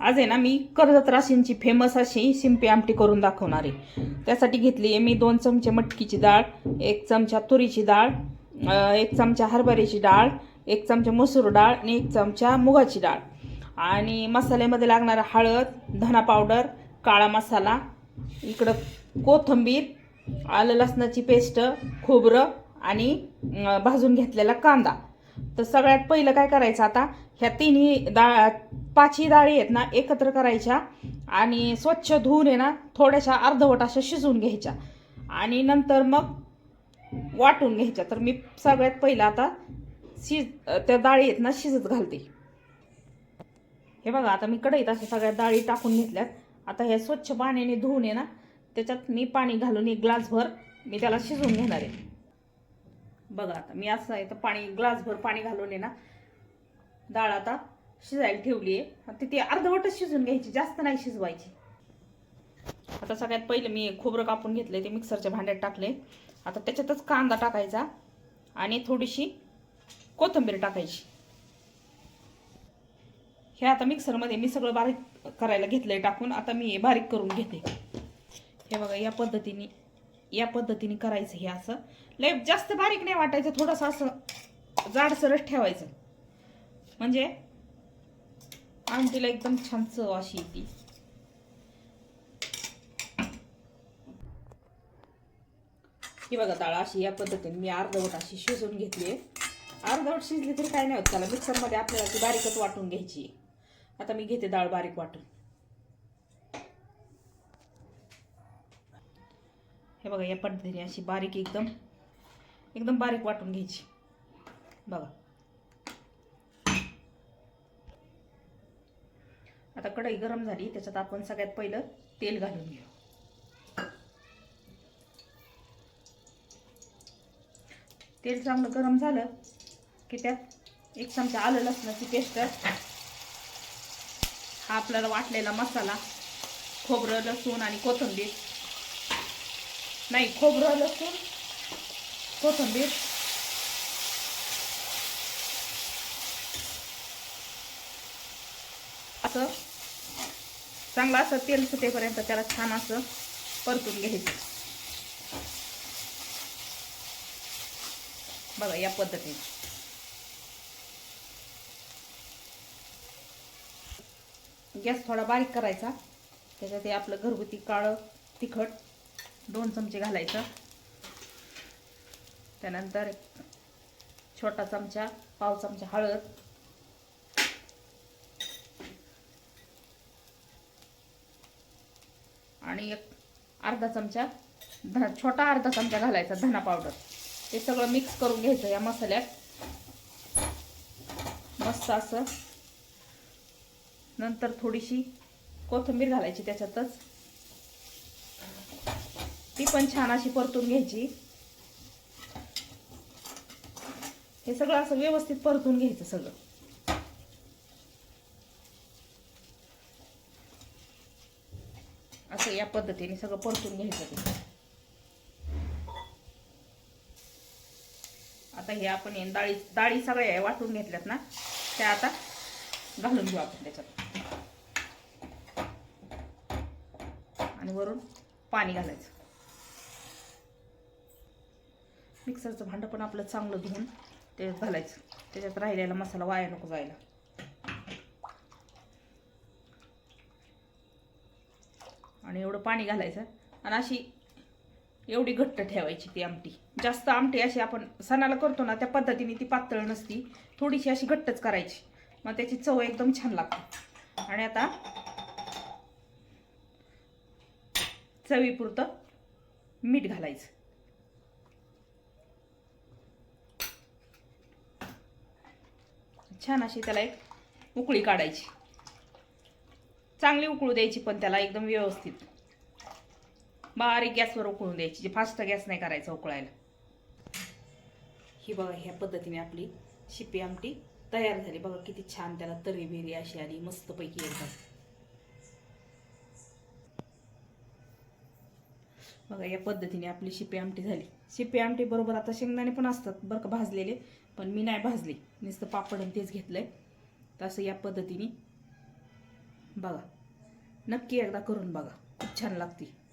आज आहे ना मी कर्जत राशींची फेमस अशी शिंपी आमटी करून दाखवणार आहे. त्यासाठी घेतली आहे मी दोन चमचे मटकीची डाळ एक चमचा तुरीची डाळ एक चमचा हरभऱ्याची डाळ एक चमचा मसूर डाळ आणि एक चमचा मुगाची डाळ. आणि मसाल्यामध्ये लागणारा हळद धना पावडर काळा मसाला इकडं कोथिंबीर आलं लसणाची पेस्ट खोबरं आणि भाजून घेतलेला कांदा. तर सगळ्यात पहिलं काय करायचं आता? ह्या तिन्ही डाळ पाचही डाळी आहेत ना एकत्र करायच्या आणि स्वच्छ धुवून आहे ना थोड्याशा अर्धवट अशा शिजवून घ्यायच्या. आणि नंतर मग वाटून घ्यायच्या. तर मी सगळ्यात पहिलं आता शिज त्या डाळी आहेत ना शिजत घालते. हे बघा आता मी कढईत अशा सगळ्या डाळी टाकून घेतल्यात. आता हे स्वच्छ पाण्याने धुवून आहे ना त्याच्यात मी पाणी घालून एक ग्लासभर मी त्याला शिजवून घेणार आहे. बघा आता मी असं आहे तर पाणी ग्लासभर पाणी घालून आहे ना डाळ आता शिजायला ठेवली आहे. ती ती अर्धवटच शिजून घ्यायची जास्त नाही शिजवायची. आता सगळ्यात पहिलं मी खोबरं कापून घेतलं ते मिक्सरच्या भांड्यात टाकले आता त्याच्यातच कांदा टाकायचा आणि थोडीशी कोथिंबीर टाकायची. हे आता मिक्सरमध्ये मी सगळं बारीक करायला घेतलंय टाकून आता मी हे बारीक करून घेते. हे बघा या पद्धतीने या पद्धतीने करायचं हे असं. लय जास्त बारीक नाही वाटायचं थोडंसं असं जाडसरच ठेवायचं. म्हणजे आमटीला एकदम छान चव अशी येते. ही बघा डाळ अशी या पद्धतीने मी अर्धवट अशी शिजवून घेतली अर्धवट शिजली तरी काय नाही होत त्याला मिक्सरमध्ये आपल्याला ती बारीकच वाटून घ्यायची आता मी घेते डाळ बारीक वाटून. हे बघा या पद्धतीने अशी बारीक एकदम एकदम बारीक वाटून घ्यायची. बघा. आता कढई गरम झाली त्याच्यात आपण सगळ्यात पहिलं तेल घालून घेऊ. तेल चांगलं गरम झालं की त्यात एक चमचा आलं लसणाची पेस्ट हा आपल्याला वाटलेला मसाला खोबरं लसूण आणि कोथिंबीर. नाही खोबरं लसूण कोथिंबीर असं. चांगलं असं तेल सुटेपर्यंत त्याला छान असं परतून घ्यायचं. बघा या पद्धतीने. गॅस थोडा बारीक करायचा. त्याच्यात हे आपलं घरगुती काळं तिखट दोन चमचे घालायचं. त्यानंतर छोटा चमचा पाव चमचा हळद. आणि एक अर्धा चमचा ध छोटा अर्धा चमचा घालायचा धना पावडर ते सगळं मिक्स करून घ्यायचं या मसाल्यात. मस्त असं. नंतर थोडीशी कोथिंबीर घालायची त्याच्यातच. ती पण छान अशी परतून घ्यायची. हे सगळं असं व्यवस्थित परतून घ्यायचं सगळं. असं या पद्धतीने सगळं परतून घ्यायचं ते. आता हे आपण डाळी डाळी सगळ्या वाटून घेतल्यात ना त्या आता घालून घेऊ आपण त्याच्यात. आणि वरून पाणी घालायचं. मिक्सरचं भांडं पण आपलं चांगलं धुवून त्याच्यात घालायचं. त्याच्यात राहिलेला मसाला वाया नको जायला. आणि एवढं पाणी घालायचं. आणि अशी एवढी घट्ट ठेवायची ती आमटी. जास्त आमटी अशी आपण सणाला करतो ना त्या पद्धतीने ती पातळ नसती. थोडीशी अशी घट्टच करायची. मग त्याची चव एकदम छान लागते. आणि आता चवीपुरतं मीठ घालायचं. छान अशी त्याला एक उकळी काढायची. चांगली उकळू द्यायची पण त्याला एकदम व्यवस्थित. बारीक गॅसवर उकळून द्यायची जे फास्ट गॅस नाही करायचा उकळायला. ही बघा ह्या पद्धतीने आपली शिपी आमटी तयार झाली. बघा किती छान त्याला तरी बिरी अशी आली मस्तपैकी एकदम. बघा या पद्धतीने आपली शिपी आमटी झाली. शिपी आमटी बरोबर आता शेंगदाणे पण असतात बरं का भाजलेले पण मी नाही भाजले. नुसतं पापड आणि तेच घेतलंय. तसं या पद्धतीने बघा. नक्की एकदा करून बघा. खूप छान लागते